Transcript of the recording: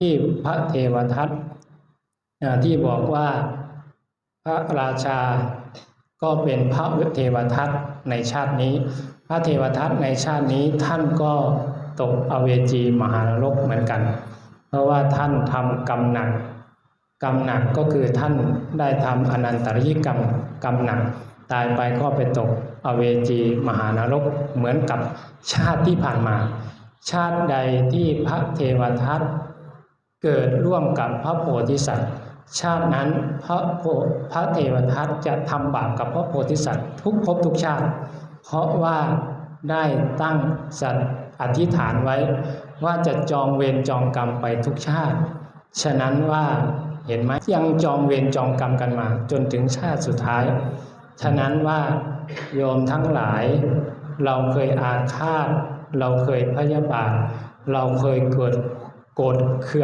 ที่พระเทวทัตที่บอกว่าพระราชาก็เป็นพระเทวทัตในชาตินี้ พระเทวทัตในชาตินี้ท่านก็ตกอเวจีมหานรกเหมือนกัน เพราะว่าท่านทำกรรมหนักกรรมหนักก็คือท่านได้ทำอนันตริยกรรมกรรมหนักตายไปก็ไปตกอเวจีมหานรกเหมือนกับชาติที่ผ่านมา ชาติใดที่พระเทวทัต เกิดร่วมกับพระโพธิสัตว์ ชาตินั้นพระโพพระเทวทัตจะทำบาปกับพระโพธิสัตว์ ทุกภพทุกชาติ เพราะว่าได้ตั้งสัตว์อธิษฐานไว้ ว่าจะจองเวรจองกรรมไปทุกชาติ ฉะนั้นว่าเห็นไหมยังจองเวรจองกรรมกันมา จนถึงชาติสุดท้าย ฉะนั้นว่าโยมทั้งหลาย เราเคยอาฆาต เราเคยพยาบาท เราเคยเกิดโกรธเคือง